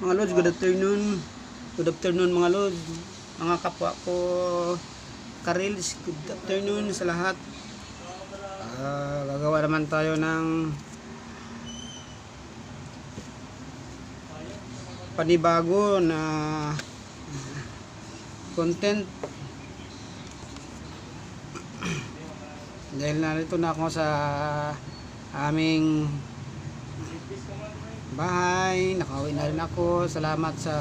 Mga Lods, good afternoon. Good afternoon mga Lods. Mga kapwa ko Karils, good afternoon sa lahat. Ah, gagawa naman tayo ng panibago na content dahil narito na ako sa aming bahay nakauwi na rin ako. Salamat sa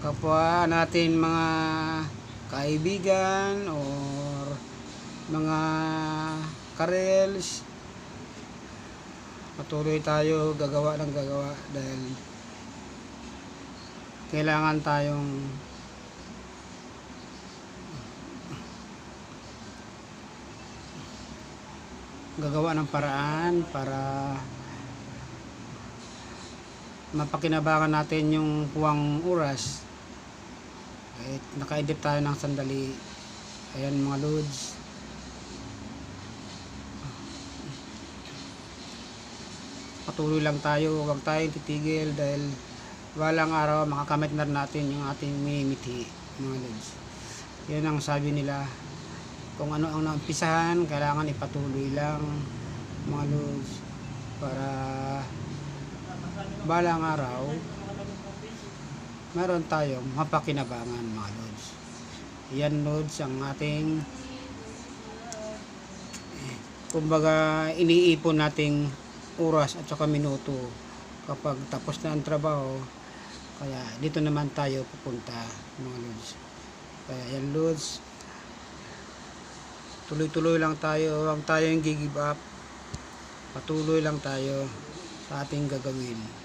kapwa natin mga kaibigan or mga karels. Patuloy tayo gagawa ng gagawa dahil kailangan tayong gagawa ng paraan para mapakinabangan natin yung kuwang oras. Kahit nakaedit tayo ng sandali. Ayan mga loads. Patuloy lang tayo. Huwag tayong titigil dahil walang araw makakamit na rin natin yung ating minimithi mga loads. Yan ang sabi nila. Kung ano ang naumpisahan kailangan ipatuloy lang mga loads para balang araw meron tayong mapakinabangan mga loads yan loads ang ating kumbaga iniipon nating oras at saka minuto kapag tapos na ang trabaho. Kaya dito naman tayo pupunta mga loads kaya yan loads tuloy-tuloy lang tayo. Huwag tayong gigive up. Patuloy lang tayo sa ating gagawin